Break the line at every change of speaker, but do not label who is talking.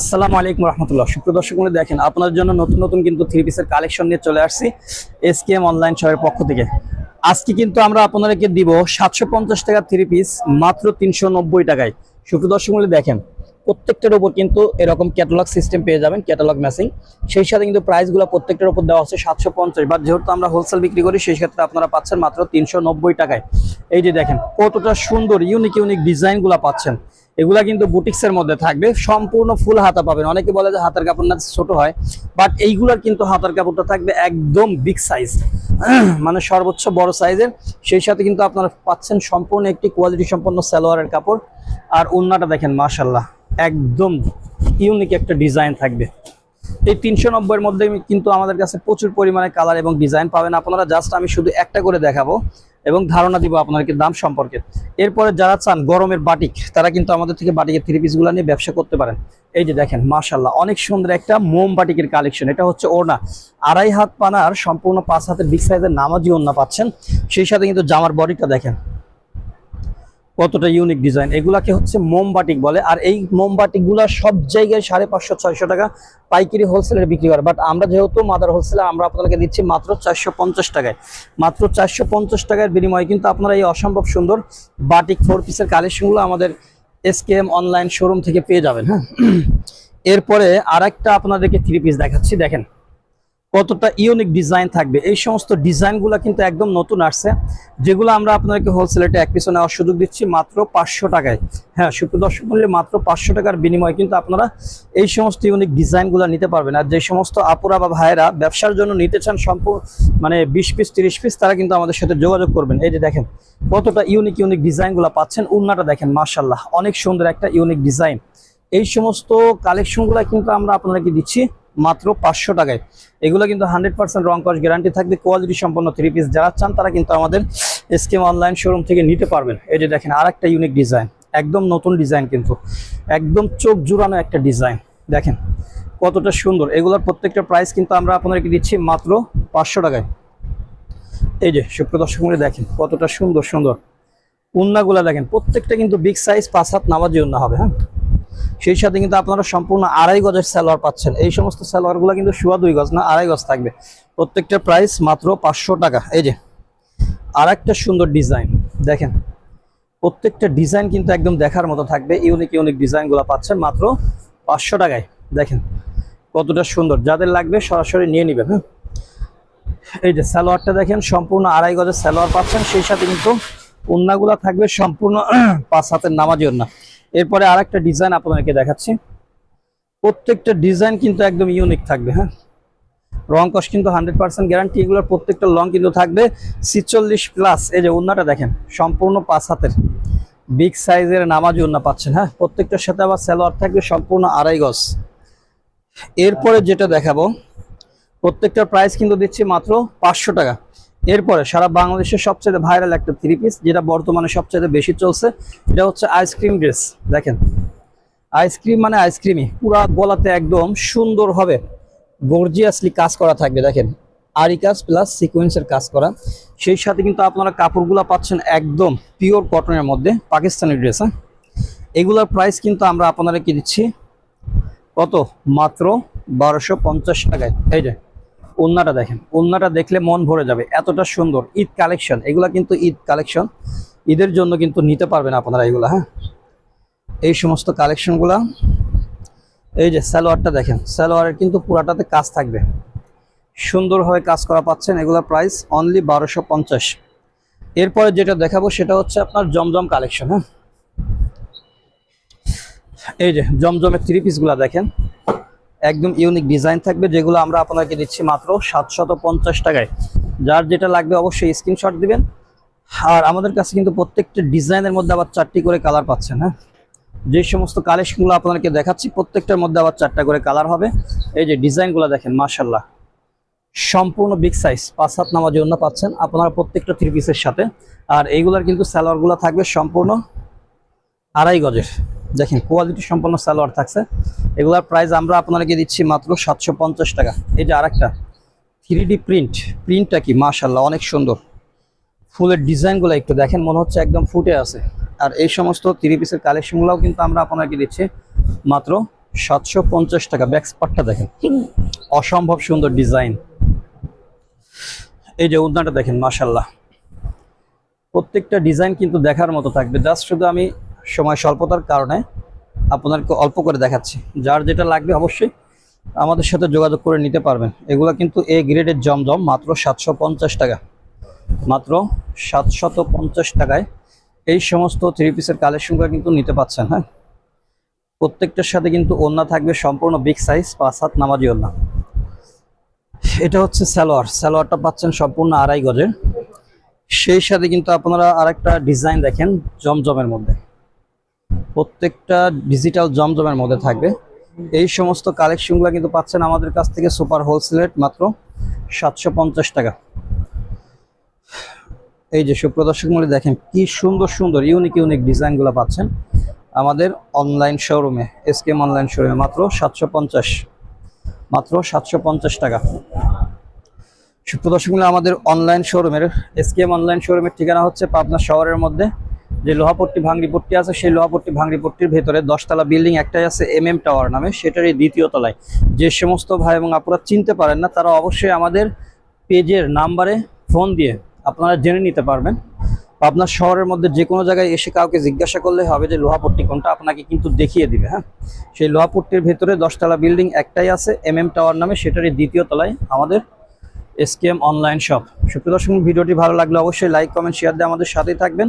আসসালামু আলাইকুম রহমতুল্লাহ। সুপ্রিয় দর্শক বন্ধু দেখেন আপনার জন্য নতুন নতুন কিন্তু থ্রি পিসের কালেকশন নিয়ে চলে আসছি এস কে এম অনলাইন শপের পক্ষ থেকে। আজকে কিন্তু আমরা আপনাদেরকে দিব সাতশো পঞ্চাশ টাকা থ্রি পিস মাত্র তিনশো নব্বই টাকায়। সুপ্রিয় দর্শক বন্ধু দেখেন প্রত্যেকটার উপর কিন্তু এরকম ক্যাটালগ সিস্টেম পেয়ে যাবেন ক্যাটালগ ম্যাচিং সেই সাথে কিন্তু প্রাইসগুলো প্রত্যেকটার উপর দেওয়া হচ্ছে সাতশো পঞ্চাশ। বা যেহেতু আমরা হোলসেল বিক্রি করি, সেই ক্ষেত্রে আপনারা পাচ্ছেন মাত্র তিনশো নব্বই টাকায়। এই যে দেখেন, কতটা সুন্দর ইউনিক ইউনিক ডিজাইনগুলো পাচ্ছেন। এগুলা কিন্তু বুটিক্সের মধ্যে থাকবে। সম্পূর্ণ ফুল হাতা পাবেন। অনেকে বলে যে হাতের কাপড় না, ছোট হয়। বাট এইগুলার কিন্তু হাতার কাপড়টা থাকবে একদম বিগ সাইজ মানে সর্বোচ্চ বড় সাইজের সেই সাথে কিন্তু আপনারা পাচ্ছেন সম্পূর্ণ একটি কোয়ালিটি সম্পন্ন সালোয়ারের কাপড়। আর ওন্নাটা দেখেন মাশাল্লাহ একদম ইউনিক একটা ডিজাইন থাকবে। এই তিনশো নব্বইয়ের মধ্যে কিন্তু আমাদের কাছে প্রচুর পরিমাণে কালার এবং ডিজাইন পাবেন। আপনারা জাস্ট আমি শুধু একটা করে দেখাবো এবং ধারণা দিব আপনাদেরকে দাম সম্পর্কে। এরপরে যারা চান গরমের বাটিক তারা কিন্তু আমাদের থেকে বাটিকের থ্রি পিসগুলো নিয়ে ব্যবসা করতে পারেন। এই যে দেখেন মাশাল্লাহ অনেক সুন্দর একটা মোম বাটিকের কালেকশন এটা হচ্ছে ওড়না। আড়াই হাত পানার, সম্পূর্ণ পাঁচ হাতের বিগ সাইজের নামাজি ওড়না পাচ্ছেন। সেই সাথে কিন্তু জামার বডিটা দেখেন। কতটা ইউনিক ডিজাইন এগুলাকে হচ্ছে মোমবাটিক বলে। আর এই মোমবাটিকগুলা সব জায়গায় সাড়ে পাঁচশো, ছয়শো টাকা পাইকারি হোলসেলের বিক্রি করে। বাট আমরা যেহেতু মাদার হোলসেলে আমরা আপনাদেরকে দিচ্ছি মাত্র চারশো পঞ্চাশ টাকায়। মাত্র চারশো পঞ্চাশ টাকার বিনিময়ে কিন্তু আপনারা এই অসম্ভব সুন্দর বাটিক ফোর পিসের কালেকশনগুলো আমাদের এসকেএম অনলাইন শোরুম থেকে পেয়ে যাবেন হ্যাঁ? এরপরে আর একটা আপনাদেরকে থ্রি পিস দেখাচ্ছি, দেখেন। কতটা ইউনিক ডিজাইন থাকবে। এই সমস্ত ডিজাইনগুলো কিন্তু একদম নতুন আসছে। যেগুলো আমরা আপনাদেরকে হোলসেলেটে এক পিছনে নেওয়ার সুযোগ দিচ্ছি মাত্র পাঁচশো টাকায়। হ্যাঁ সুপ্র দর্শক মূল্যে মাত্র পাঁচশো টাকার বিনিময়ে কিন্তু আপনারা এই সমস্ত ইউনিক ডিজাইনগুলো নিতে পারবেন। আর যে সমস্ত আপুরা বা ভাইয়েরা ব্যবসার জন্য নিতে চান সম্পূর্ণ মানে বিশ পিস তিরিশ পিস তারা কিন্তু আমাদের সাথে যোগাযোগ করবেন। এই যে দেখেন, কতটা ইউনিক ইউনিক ডিজাইনগুলো পাচ্ছেন, উন্নাটা দেখেন মার্শাল্লাহ অনেক সুন্দর একটা ইউনিক ডিজাইন এই সমস্ত কালেকশনগুলো কিন্তু আমরা আপনাদেরকে দিচ্ছি মাত্র পাঁচশো টাকায়। এগুলো কিন্তু হান্ড্রেড পার্সেন্ট রং কস গ্যারান্টি থাকবে, কোয়ালিটি সম্পন্ন থ্রি পিস যারা চান তারা কিন্তু আমাদের স্কিম অনলাইন শোরুম থেকে নিতে পারবেন। এই যে দেখেন আর একটা ইউনিক ডিজাইন একদম নতুন ডিজাইন কিন্তু, একদম চোখ জুড়ানো একটা ডিজাইন দেখেন, কতটা সুন্দর। এগুলোর প্রত্যেকটা প্রাইস কিন্তু আমরা আপনাদেরকে দিচ্ছি মাত্র পাঁচশো টাকায়। এই যে সুপ্র দর্শক দেখেন কতটা সুন্দর সুন্দর। উন্নাগুলা দেখেন, প্রত্যেকটা কিন্তু বিগ সাইজ পাঁচ হাত নামাজি উন্না হবে হ্যাঁ? সেই সাথে কিন্তু আপনারা সম্পূর্ণ আড়াই গজের সালোয়ার পাচ্ছেন। এই সমস্ত সালোয়ারগুলো কিন্তু শুয়া দুই গজ না, আড়াই গজ থাকবে। প্রত্যেকটা প্রাইস মাত্র পাঁচশো টাকা। এই যে আর একটা সুন্দর ডিজাইন দেখেন, প্রত্যেকটা ডিজাইন কিন্তু একদম দেখার মতো থাকবে। ইউনিক ইউনিক ডিজাইনগুলো পাচ্ছেন মাত্র পাঁচশো টাকায়। দেখেন, কতটা সুন্দর। যাদের লাগবে সরাসরি নিয়ে নেবেন হ্যাঁ? এই যে সালোয়ারটা দেখেন, সম্পূর্ণ আড়াই গজের সালোয়ার পাচ্ছেন। সেই সাথে কিন্তু ওন্নাগুলা থাকবে সম্পূর্ণ পাঁচ হাতের নামাজি ওন্না। এরপরে আর একটা ডিজাইন আপনাদেরকে দেখাচ্ছি। প্রত্যেকটা ডিজাইন কিন্তু একদম ইউনিক থাকবে হ্যাঁ? রং কস কিন্তু হান্ড্রেড পার্সেন্ট গ্যারান্টি এগুলোর প্রত্যেকটা লং কিন্তু থাকবে। ছিচল্লিশ প্লাস এই যে ওন্নাটা দেখেন, সম্পূর্ণ পাঁচ হাতের। বিগ সাইজের নামাজি ওন্না পাচ্ছেন হ্যাঁ? প্রত্যেকটার সাথে আবার স্যালোয়ার থাকবে, সম্পূর্ণ আড়াই গজ। এরপরে যেটা দেখাবো, প্রত্যেকটার প্রাইস কিন্তু দিচ্ছি মাত্র পাঁচশো টাকা। এরপরে সারা বাংলাদেশের সবচেয়ে ভাইরাল একটা থ্রি পিস যেটা বর্তমানে সবচেয়ে বেশি চলছে, এটা হচ্ছে আইসক্রিম ড্রেস দেখেন। আইসক্রিম মানে আইসক্রিমই পুরা গলাতে একদম সুন্দর হবে গর্জিয়াসলি কাজ করা থাকবে, দেখেন। আরি কাজ প্লাস সিকোয়েন্সের কাজ করা। সেই সাথে কিন্তু আপনারা কাপড়গুলো পাচ্ছেন একদম পিওর কটনের মধ্যে, পাকিস্তানি ড্রেস হ্যাঁ? এগুলোর প্রাইস কিন্তু আমরা আপনাদেরকে দিচ্ছি কত? মাত্র বারোশো পঞ্চাশ টাকায়। এই ওন্নাটা দেখেন ওন্নাটা দেখলে মন ভরে যাবে, এতটা সুন্দর, ঈদ কালেকশন এগুলা কিন্তু ঈদ কালেকশন ঈদের জন্য কিন্তু নিতে পারবেন আপনারা এগুলা হ্যাঁ? এই সমস্ত কালেকশনগুলা এই যে সালোয়ারটা দেখেন, সালোয়ারের কিন্তু পুরাটাতে কাজ থাকবে। সুন্দরভাবে কাজ করা পাচ্ছেন এগুলোর প্রাইস অনলি বারোশো পঞ্চাশ। এরপরে যেটা দেখাবো সেটা হচ্ছে আপনার জমজম কালেকশন হ্যাঁ? এই যে জমজমের থ্রি পিসগুলা দেখেন একদম ইউনিক ডিজাইন থাকবে, যেগুলো আমরা আপনাকে দিচ্ছি মাত্র সাতশত পঞ্চাশ টাকায়। যার যেটা লাগবে অবশ্যই স্ক্রিনশট দিবেন। আর আমাদের কাছে কিন্তু প্রত্যেকটা ডিজাইনের মধ্যে আবার চারটি করে কালার পাচ্ছেন হ্যাঁ? যে সমস্ত কালেকশনগুলো আপনাদেরকে দেখাচ্ছি, প্রত্যেকটার মধ্যে আবার চারটা করে কালার হবে। এই যে ডিজাইনগুলো দেখেন মার্শাল্লাহ সম্পূর্ণ বিগ সাইজ পাঁচ হাত নামার জন্য পাচ্ছেন আপনারা প্রত্যেকটা থ্রি পিসের সাথে। আর এইগুলার কিন্তু সালোয়ারগুলো থাকবে সম্পূর্ণ আড়াই গজের। দেখেন কোয়ালিটি সম্পন্ন সালোয়ার থাকছে। এগুলার প্রাইস আমরা আপনাদেরকে দিচ্ছি মাত্র সাতশো পঞ্চাশ টাকা। এই যে আরেকটা থ্রি প্রিন্ট প্রিন্টটা কি? মাশাল্লাহ অনেক সুন্দর। ফুলের ডিজাইনগুলো একটু দেখেন, মনে হচ্ছে একদম ফুটে আছে। আর এই সমস্ত থ্রি পিসের কালেকশনগুলোও কিন্তু আমরা আপনাকে দিচ্ছি মাত্র সাতশো পঞ্চাশ টাকা। ব্যাক স্পার্টটা দেখেন, অসম্ভব সুন্দর ডিজাইন এই যে উদ্যানটা দেখেন মাশাল্লাহ প্রত্যেকটা ডিজাইন কিন্তু দেখার মতো থাকবে। জাস্ট শুধু আমি সময় স্বল্পতার কারণে আপনাদেরকে অল্প করে দেখাচ্ছি। যার যেটা লাগবে অবশ্যই আমাদের সাথে যোগাযোগ করে নিতে পারবেন। এগুলো কিন্তু এ গ্রেডের জমজম, মাত্র সাতশো পঞ্চাশ টাকা। মাত্র সাতশত পঞ্চাশ টাকায় এই সমস্ত থ্রি পিসের কালেকশনগুলো কিন্তু নিতে পাচ্ছেন হ্যাঁ? প্রত্যেকটার সাথে কিন্তু ওন্না থাকবে সম্পূর্ণ বিগ সাইজ পাঁচ হাত নামাজি ওন্না এটা হচ্ছে সালোয়ার। সালোয়ারটা পাচ্ছেন সম্পূর্ণ আড়াই গজের। সেই সাথে কিন্তু আপনারা আরেকটা ডিজাইন দেখেন জমজমের মধ্যে। প্রত্যেকটা ডিজিটাল জমজমের মধ্যে থাকবে। এই সমস্ত কালেকশনগুলো কিন্তু পাচ্ছেন আমাদের কাছ থেকে সুপার হোলসেলেট মাত্র সাতশো পঞ্চাশ টাকা। এই যে সুপ্রদর্শক মূল্যে দেখেন কি সুন্দর সুন্দর ইউনিক ইউনিক ডিজাইনগুলো পাচ্ছেন আমাদের অনলাইন শোরুমে এসকেএম অনলাইন শোরুমে মাত্র সাতশো পঞ্চাশ। মাত্র সাতশো পঞ্চাশ টাকা। সুপ্রদর্শক মূল্যে আমাদের অনলাইন শোরুমের এসকেএম অনলাইন শোরুমের ঠিকানা হচ্ছে পাবনা শহরের মধ্যে যে লোহাপট্টি ভাঙড়ি পট্টি আছে, সেই লোহাপট্টি ভাঙড়ি পট্টির ভেতরে দশতলা বিল্ডিং একটাই আছে এম এম টাওয়ার নামে। সেটারই দ্বিতীয় তলায়। যে সমস্ত ভাই এবং আপনারা চিনতে পারেন না, তারা অবশ্যই আমাদের পেজের নাম্বারে ফোন দিয়ে আপনারা জেনে নিতে পারবেন। আপনার শহরের মধ্যে যে কোনো জায়গায় এসে কাউকে জিজ্ঞাসা করলে হবে যে লোহাপট্টি কোনটা, আপনাকে কিন্তু দেখিয়ে দিবে হ্যাঁ? সেই লোহাপট্টির ভেতরে দশতলা বিল্ডিং একটাই আছে এম এম টাওয়ার নামে। সেটারই দ্বিতীয় তলায় আমাদের এসকেএম অনলাইন শপ সুপ্রিয় দর্শক, ভিডিওটি ভালো লাগলে অবশ্যই লাইক কমেন্ট শেয়ার দিয়ে আমাদের সাথেই থাকবেন।